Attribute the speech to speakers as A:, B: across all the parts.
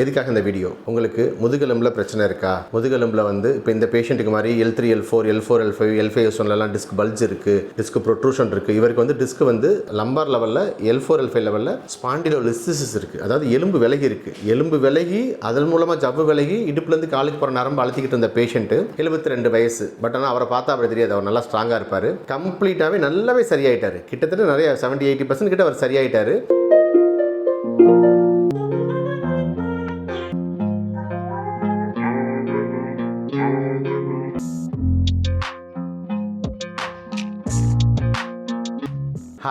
A: எதுக்காக இந்த வீடியோ உங்களுக்கு முதுகெலும்பில் பிரச்சனை இருக்கா? முதுகெலும்பில் வந்து இப்போ இந்த பேஷண்ட்டுக்கு மாதிரி L three L four L four L five L five S ஒன்லலாம் disc bulge இருக்குது டிஸ்க் ப்ரொட்ரூஷன் இருக்குது இவருக்கு வந்து டிஸ்க் வந்து லம்பார் லெவலில் எல் ஃபோர் எல் ஃபைவ் லெவலில் ஸ்பாண்டிலோ லிஸ்டிசிஸ் இருக்குது அதாவது எலும்பு விலகி இருக்குது எலும்பு விலகி அதன் மூலமாக ஜவ்வு விலகி இடுப்புலேருந்து காலுக்கு போகிற நரம்பு அழுத்திக்கிட்டு இருந்த பேஷண்ட்டு எழுபத்தி ரெண்டு வயசு. பட் ஆனால் அவரை பார்த்தா அப்படி தெரியாது. அவர் நல்லா ஸ்ட்ராங்காக இருப்பார். கம்ப்ளீட்டாகவே நல்லாவே சரியாயிட்டார். கிட்டத்தட்ட நிறைய செவன்ட்டி எயிட்டி பர்சன்ட் கிட்ட அவர் சரியாயிட்டார்.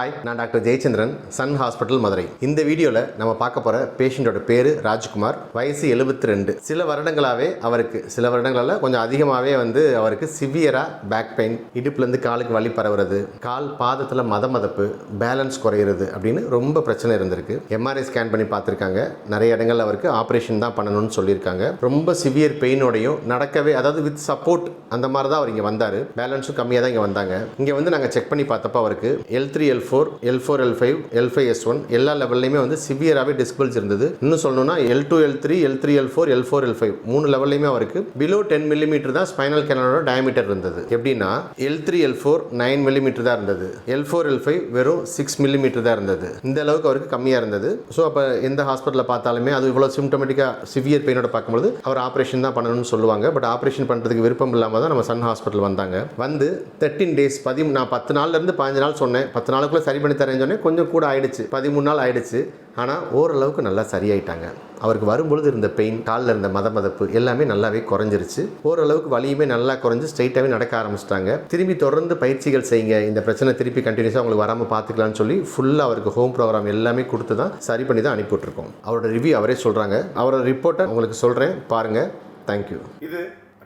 A: ஹாய் நான் doctor Jayachandran Sun hospital Madurai. இந்த வீடியோவில் நம்ம பார்க்க போகிற பேஷண்ட்டோட பேர் ராஜ்குமார். வயசு எழுபத்தி ரெண்டு சில வருடங்களாகவே அவருக்கு சில வருடங்களால் கொஞ்சம் அதிகமாகவே வந்து அவருக்கு சிவியராக பேக் பெயின் இடுப்புலேருந்து காலுக்கு வலி பரவுறது கால் பாதத்தில் மத மதப்பு பேலன்ஸ் குறையிறது அப்படின்னு ரொம்ப பிரச்சனை இருந்திருக்கு. எம்ஆர்ஐ ஸ்கேன் பண்ணி பார்த்துருக்காங்க. நிறைய இடங்கள் அவருக்கு ஆப்ரேஷன் தான் பண்ணணும்னு சொல்லியிருக்காங்க. ரொம்ப சிவியர் பெயினோடையும் நடக்கவே அதாவது வித் சப்போர்ட் அந்த மாதிரி தான் அவர் இங்கே வந்தார். பேலன்ஸும் கம்மியாக தான் இங்கே வந்தாங்க. இங்கே வந்து நாங்கள் செக் பண்ணி பார்த்தப்ப அவருக்கு L three L four L four L five L five S one எல்லா லெவல்லையுமே வந்து சிவியராகவே டிஸ்பிள்ஸ் இருந்தது. இன்னும் சொல்லணும்னா L two L three L three L four L four L five மூணு லெவல்லையுமே அவருக்கு பிலோ டென் மில்லிமீட்டர் தான் ஸ்பைனல் கேனலோட டயமீட்டர் இருந்தது. எப்படின்னா L three L four nine millimetre தான் இருந்தது. எல் ஃபோர் எல் ஃபைவ் வெறும் சிக்ஸ் மில்லிமீட்டர் தான் இருந்தது. இந்த அளவுக்கு அவருக்கு கம்மியாக இருந்தது. ஸோ அப்போ எந்த ஹாஸ்பிட்டலில் பார்த்தாலுமே அது இவ்வளோ சிம்டமேட்டிக்காக சிவியர் பெயினோட பார்க்கும்போது அவர் ஆப்ரேஷன் தான் பண்ணணும்னு சொல்லுவாங்க. பட் ஆப்ரேஷன் பண்ணுறதுக்கு விருப்பம் இல்லாமல் தான் நம்ம சன் ஹாஸ்பிட்டல் வந்தாங்க. வந்து தேர்ட்டின் டேஸ் பதி நான் பத்து நாள்லேருந்து பதினஞ்சு நாள் சொன்னேன். பத்து நாளுக்குள்ளே சரி பண்ணி தரேன்னு சொன்னேன். கொஞ்சம் கூட ஆயிடுச்சு. பதிமூணு நாள் ஆயிடுச்சு. ஆனால் ஓரளவுக்கு நல்லா சரியாயிட்டாங்க. அவருக்கு வரும்பொழுது இருந்த பெயின் காலில் இருந்த மத மதப்பு எல்லாமே நல்லாவே குறைஞ்சிருச்சு. ஓரளவுக்கு வலியுமே நல்லா குறைஞ்சு ஸ்ட்ரைட்டாகவே நடக்க ஆரம்பிச்சிட்டாங்க. திரும்பி தொடர்ந்து பயிற்சிகள் செய்யுங்க. இந்த பிரச்சனை திருப்பி கண்டினியூஸாக உங்களுக்கு வராமல் பார்த்துக்கலாம்னு சொல்லி ஃபுல்லாக அவருக்கு ஹோம் ப்ரோக்ராம் எல்லாமே கொடுத்து தான் சரி பண்ணி தான் அனுப்பிவிட்ருக்கோம் அவரோட ரிவ்யூ அவரே சொல்கிறாங்க அவரோட ரிப்போர்ட்டை உங்களுக்கு சொல்கிறேன் பாருங்கள் தேங்க்யூ
B: இது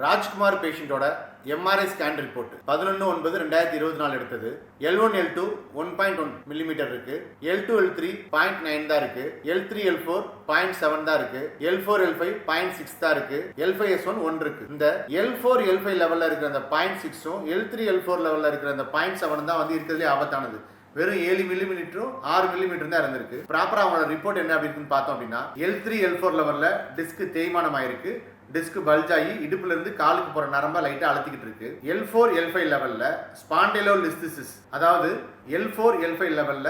B: ராஜ்குமார் பேஷண்ட்டோட எம்ஆர்ஐ ஸ்கேன் ரிப்போர்ட் பதினொன்று ஒன்பது ரெண்டாயிரத்தி இருபத்தி நாலு எடுத்தது. L one L two one point one millimetre இருக்கு. L two L three point nine தான் இருக்கு. L three L four point seven தான் இருக்கு. L four L five point six தான் இருக்கு. L five S one one இருக்கு. இந்த L four L five லெவலில் இருக்கிற அந்த பாயிண்ட் சிக்ஸும் எல் த்ரீ எல் ஃபோர் லெவலில் இருக்கிற அந்த பாயிண்ட் செவன் தான் வந்து இருக்கிறதுலே ஆபத்தானது. வெறும் ஏழு மில்லிமீட்டரும் ஆறு மில்லிமீட்டர் தான் இருந்திருக்கு ப்ராப்பராக அவங்களோட ரிப்போர்ட் என்ன அப்படின்னு பார்த்தோம் அப்படின்னா எல் த்ரீ எல் ஃபோர் லெவலில் டிஸ்க் தேய்மானம் ஆயிருக்கு டிஸ்க் பல்ஜ் ஆகி இடுப்புல இருந்து காலுக்கு போற நரம்பா லைட்டா அழுத்திக்கிட்டு இருக்கு. எல் ஃபோர் எல் ஃபைவ் லெவல்ல ஸ்பாண்டிலோ லிஸ்திசிஸ் அதாவது எல் ஃபோர் எல் ஃபைவ் லெவல்ல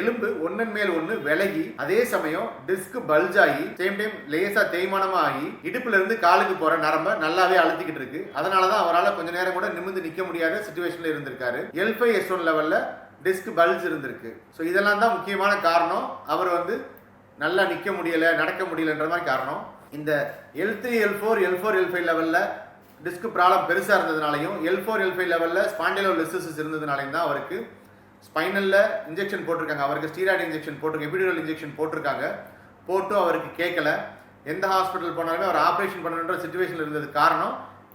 B: எலும்பு ஒன்னன் மேல் ஒன்று விலகி அதே சமயம் டிஸ்க் பல்ஜ் ஆகி சேம் டைம் லேசா தேய்மானமா ஆகி இடுப்புல இருந்து காலுக்கு போற நரம்ப நல்லாவே அழுத்திக்கிட்டு இருக்கு. அதனால தான் அவரால் கொஞ்ச நேரம் கூட நிமிர்ந்து நிக்க முடியாத சுச்சுவேஷன்ல இருந்திருக்காரு. எல் ஃபைவ் எஸ் ஒன் லெவல்ல டிஸ்க் பல்ஜ் இருந்திருக்கு. ஸோ இதெல்லாம் தான் முக்கியமான காரணம். அவர் வந்து நல்லா நிற்க முடியல நடக்க முடியலன்ற மாதிரி காரணம். இந்த L three L four L four L five லெவலில் டிஸ்க் ப்ராப்ளம் பெருசாக இருந்ததுனாலையும் எல் ஃபோர் எல் ஃபைவ் லெவலில் ஸ்பாண்டிலோ லெசிசஸ் இருந்ததுனாலையும் தான் அவருக்கு ஸ்பைனலில் இன்ஜெக்ஷன் போட்டிருக்காங்க. அவருக்கு ஸ்டீராய்டு இன்ஜெக்ஷன் போட்டிருக்காங்க. எபிடியூரல் இன்ஜெக்ஷன் போட்டிருக்காங்க. போட்டும் அவருக்கு கேட்கல எந்த ஹாஸ்பிட்டல் போனாலுமே அவர் ஆப்ரேஷன் பண்ணணுன்ற சுச்சுவேஷனில் இருந்தது காரணம்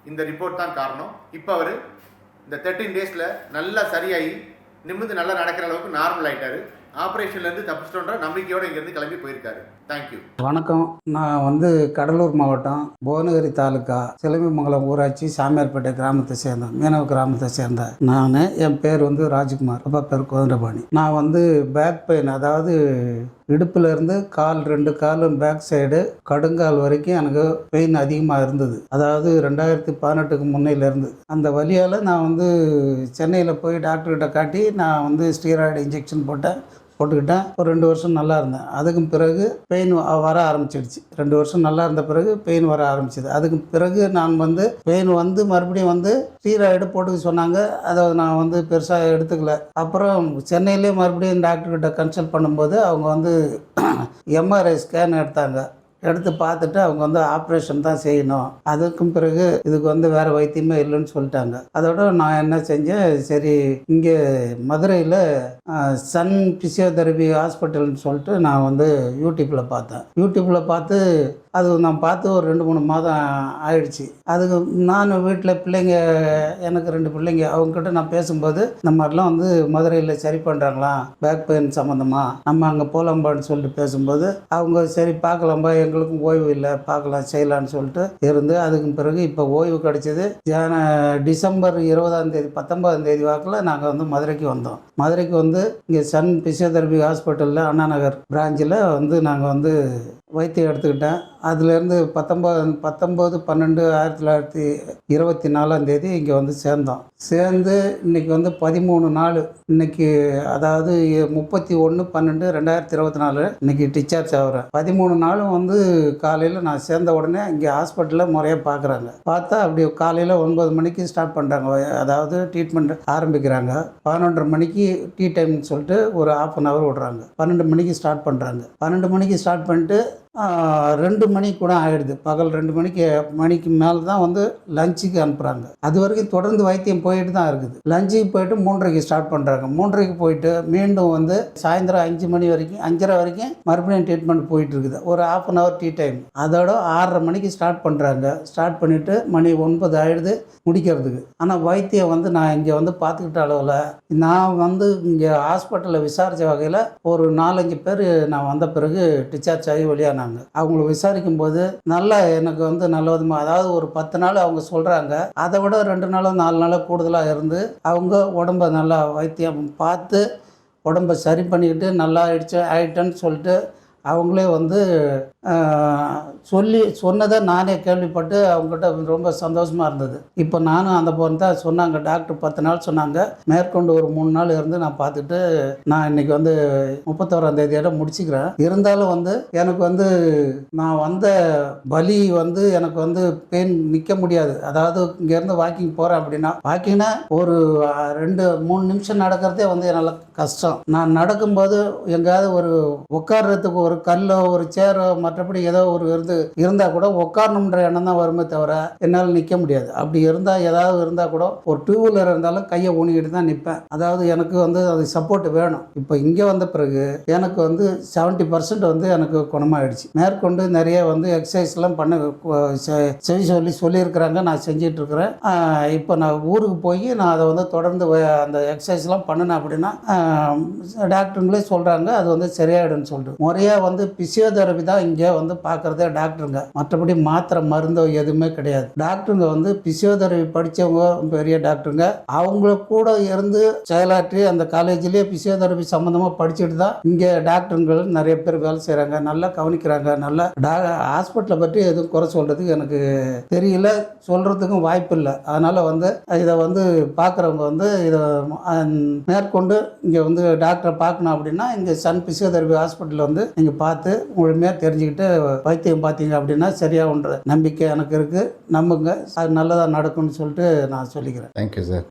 B: இந்த ரிப்போர்ட் தான் காரணம். இப்போ அவர் இந்த தேர்ட்டீன் டேஸில் நல்லா சரியாகி நிமிர்ந்து நல்லா நடக்கிற அளவுக்கு நார்மல் ஆகிட்டார் ஆப்ரேஷன்லேருந்து தப்பிச்சிட்டோன்ற நம்பிக்கையோடு இங்கேருந்து கிளம்பி போயிருக்காரு. தேங்க்யூ
C: வணக்கம். நான் வந்து கடலூர் மாவட்டம் புவனகிரி தாலுக்கா சிலம்பிமங்கலம் ஊராட்சி சாமியார்பேட்டை கிராமத்தை சேர்ந்தேன் மீனவ கிராமத்தை சேர்ந்தேன் நான். என் பேர் வந்து ராஜ்குமார். அப்பா பேர் கோதண்டபாணி. நான் வந்து பேக் பெயின் அதாவது இடுப்புலேருந்து கால் ரெண்டு காலும் பேக் சைடு கடுங்கால் வரைக்கும் எனக்கு பெயின் அதிகமாக இருந்தது. அதாவது ரெண்டாயிரத்தி பதினெட்டுக்கு முன்னையிலேருந்து. அந்த வழியால் நான் வந்து சென்னையில் போய் டாக்டர்கிட்ட காட்டி நான் வந்து ஸ்டீராய்டு இன்ஜெக்ஷன் போட்டேன். போட்டுக்கிட்டேன் ஒரு ரெண்டு வருஷம் நல்லா இருந்தேன். அதுக்கும் பிறகு பெயின் வர ஆரம்பிச்சிடுச்சு. ரெண்டு வருஷம் நல்லா இருந்த பிறகு பெயின் வர ஆரம்பிச்சது. அதுக்கு பிறகு நான் வந்து பெயின் வந்து மறுபடியும் வந்து ஸ்டீராய்டு போட்டுக்க சொன்னாங்க. அதை நான் வந்து பெருசாக எடுத்துக்கல. அப்புறம் சென்னையிலே மறுபடியும் டாக்டர்கிட்ட கன்சல்ட் பண்ணும்போது அவங்க வந்து எம்ஆர்ஐ ஸ்கேன் எடுத்தாங்க. எடுத்து பார்த்துட்டு அவங்க வந்து ஆப்ரேஷன் தான் செய்யணும். அதுக்கும் பிறகு இதுக்கு வந்து வேறு வைத்தியமே இல்லைன்னு சொல்லிட்டாங்க. அதோட நான் என்ன செஞ்சேன் சரி இங்கே மதுரையில் சன் பிசியோதெரபி ஹாஸ்பிட்டல்னு சொல்லிட்டு நான் வந்து யூடியூப்பில் பார்த்தேன். யூடியூப்பில் பார்த்து அது நான் பார்த்து ஒரு ரெண்டு மூணு மாதம் ஆயிடுச்சு. அதுக்கு நான் வீட்டில் பிள்ளைங்க எனக்கு ரெண்டு பிள்ளைங்க அவங்கக்கிட்ட நான் பேசும்போது இந்த மாதிரிலாம் வந்து மதுரையில் சரி பண்ணுறாங்களாம் பேக் பெயின் சம்மந்தமாக நம்ம அங்கே போகலாம்பான்னு சொல்லிட்டு பேசும்போது அவங்க சரி பார்க்கலாம்பா எங்களுக்கும் ஓய்வு இல்லை பார்க்கலாம் செய்யலான்னு சொல்லிட்டு இருந்து அதுக்கு பிறகு இப்போ ஓய்வு கிடைச்சது. ஜன டிசம்பர் இருபதாம் தேதி பத்தொன்பதாம் தேதி வாக்கில் நாங்கள் வந்து மதுரைக்கு வந்தோம். மதுரைக்கு வந்து இங்கே சன் பிசியோதெரபி ஹாஸ்பிட்டலில் அண்ணா நகர் பிரான்ச்சில் வந்து நாங்கள் வந்து வைத்தியம் எடுத்துக்கிட்டேன். அதுலேருந்து பத்தொம்பது பத்தொம்போது பன்னெண்டு ஆயிரத்தி தொள்ளாயிரத்தி இருபத்தி நாலாம் தேதி இங்கே வந்து சேர்ந்தோம். சேர்ந்து இன்னைக்கு வந்து பதிமூணு நாள் இன்னைக்கு அதாவது முப்பத்தி ஒன்று பன்னெண்டு ரெண்டாயிரத்தி இருபத்தி நாலு இன்றைக்கி டிஸ்சார்ஜ் ஆகிறேன். பதிமூணு நாளும் வந்து காலையில் நான் சேர்ந்த உடனே இங்கே ஹாஸ்பிட்டலில் முறையாக பார்க்குறாங்க. பார்த்தா அப்படி காலையில் ஒன்பது மணிக்கு ஸ்டார்ட் பண்ணுறாங்க அதாவது ட்ரீட்மெண்ட் ஆரம்பிக்கிறாங்க. பதினொன்றரை மணிக்கு டீ டைம்னு சொல்லிட்டு ஒரு ஆஃப் அன் ஹவர் விடுறாங்க. பன்னெண்டு மணிக்கு ஸ்டார்ட் பண்ணுறாங்க பன்னெண்டு மணிக்கு ஸ்டார்ட் பண்ணிட்டு ரெண்டு மணி கூட ஆகிடுது பகல் ரெண்டு மணிக்கு மணிக்கு மேலே தான் வந்து லஞ்சுக்கு அனுப்புகிறாங்க அது வரைக்கும் தொடர்ந்து வைத்தியம் போயிட்டு தான் இருக்குது. லஞ்சுக்கு போயிட்டு மூன்றரைக்கு ஸ்டார்ட் பண்ணுறாங்க மூன்றரைக்கு போயிட்டு மீண்டும் வந்து சாயந்தரம் அஞ்சு மணி வரைக்கும் அஞ்சரை வரைக்கும் மறுபடியும் ட்ரீட்மெண்ட் போயிட்டு இருக்குது. ஒரு half an hour tea time அதோட ஆறரை மணிக்கு ஸ்டார்ட் பண்ணுறாங்க ஸ்டார்ட் பண்ணிவிட்டு மணி ஒன்பது ஆயிடுது முடிக்கிறதுக்கு. ஆனால் வைத்தியம் வந்து நான் இங்கே வந்து பார்த்துக்கிட்ட அளவில் நான் வந்து இங்கே ஹாஸ்பிட்டலில் விசாரித்த வகையில் ஒரு நாலஞ்சு பேர் நான் வந்த பிறகு டிஸ்சார்ஜ் ஆகி வெளியானாங்க அவங்கள விசாரிக்கும் போது நல்லா எனக்கு வந்து நல்ல விதமாக அதாவது ஒரு பத்து நாள் அவங்க சொல்கிறாங்க அதை விட ரெண்டு நாளோ நாலு நாளோ கூடுதலாக இருந்து அவங்க உடம்ப நல்லா வைத்தியம் பார்த்து உடம்ப சரி பண்ணிக்கிட்டு நல்லா ஆயிடுச்சு ஆயிட்டேன்னு சொல்லிட்டு அவங்களே வந்து சொல்லி சொன்னதை நானே கேள்விப்பட்டு அவங்ககிட்ட ரொம்ப சந்தோஷமாக இருந்தது. இப்போ நானும் அந்த போன தான் சொன்னாங்க டாக்டர் பத்து நாள் சொன்னாங்க. மேற்கொண்டு ஒரு மூணு நாள் இருந்து நான் பார்த்துட்டு நான் இன்னைக்கு வந்து முப்பத்தோராம் தேதியோட முடிச்சுக்கிறேன். இருந்தாலும் வந்து எனக்கு வந்து நான் வந்த வலி வந்து எனக்கு வந்து பெயின் நிற்க முடியாது. அதாவது இங்கேருந்து வாக்கிங் போகிறேன் அப்படின்னா வாக்கிங்னா ஒரு ரெண்டு மூணு நிமிஷம் நடக்கிறதே வந்து என்னால் கஷ்டம். நான் நடக்கும்போது எங்கேயாவது ஒரு உட்கார்றதுக்கு ஒரு கல்லோ ஒரு சேரோ மற்றபடி ஏதோ ஒரு இருந்து இருந்தால் கூட உட்காரணுன்ற எண்ணம் தான் வருமே தவிர என்னால் நிற்க முடியாது. அப்படி இருந்தால் ஏதாவது இருந்தால் கூட ஒரு டூ வீலர் இருந்தாலும் கையை ஊனிக்கிட்டு தான் நிற்பேன் அதாவது எனக்கு வந்து அது சப்போர்ட் வேணும். இப்போ இங்கே வந்த பிறகு எனக்கு வந்து செவன்ட்டி பர்சன்ட் வந்து எனக்கு குணமாயிடுச்சு. மேற்கொண்டு நிறைய வந்து எக்ஸசைஸ்லாம் பண்ண செய்ய சொல்லி சொல்லியிருக்கிறாங்க. நான் செஞ்சிட்டு இருக்கிறேன் இப்போ நான் ஊருக்கு போய் நான் அதை வந்து தொடர்ந்து வ- அந்த எக்ஸசைஸ்லாம் பண்ணினேன் அப்படின்னா டாக்டருங்களே சொல்கிறாங்க அது வந்து சரியாயிடும்னு சொல்லிட்டு. முறையாக வந்து பிசியோதெரபி தான் இங்கே வந்து பார்க்குறதே டாக்டருங்க. மற்றபடி மாத்திரை மருந்தோ எதுவுமே கிடையாது. டாக்டருங்க வந்து பிசியோதெரபி படித்தவங்க பெரிய டாக்டருங்க. அவங்க கூட இருந்து செயலாற்றி அந்த காலேஜ்லேயே பிசியோதெரபி சம்மந்தமாக படிச்சுட்டு தான் இங்கே டாக்டருங்கள் நிறைய பேர் வேலை செய்கிறாங்க நல்லா கவனிக்கிறாங்க. நல்லா டா ஹாஸ்பிட்டலை பற்றி எதுவும் குறை சொல்கிறதுக்கு எனக்கு தெரியல. சொல்கிறதுக்கும் வாய்ப்பு இல்லை. அதனால் வந்து இதை வந்து பார்க்குறவங்க வந்து இதை மேற்கொண்டு இங்கே வந்து டாக்டரை பார்க்கணும் அப்படின்னா இங்கே சன் பிசியோதெரபி ஹாஸ்பிட்டலில் வந்து நீங்கள் பார்த்து முழுமையாக தெரிஞ்சுக்கிட்டு வைத்தியம் பார்த்து பார்த்தீங்க அப்படின்னா சரியாகுன்ற நம்பிக்கை எனக்கு இருக்குது நம்புங்க. அது நல்லதாக நடக்கும்னு சொல்லிட்டு நான் சொல்லிக்கிறேன்.
A: Thank you sir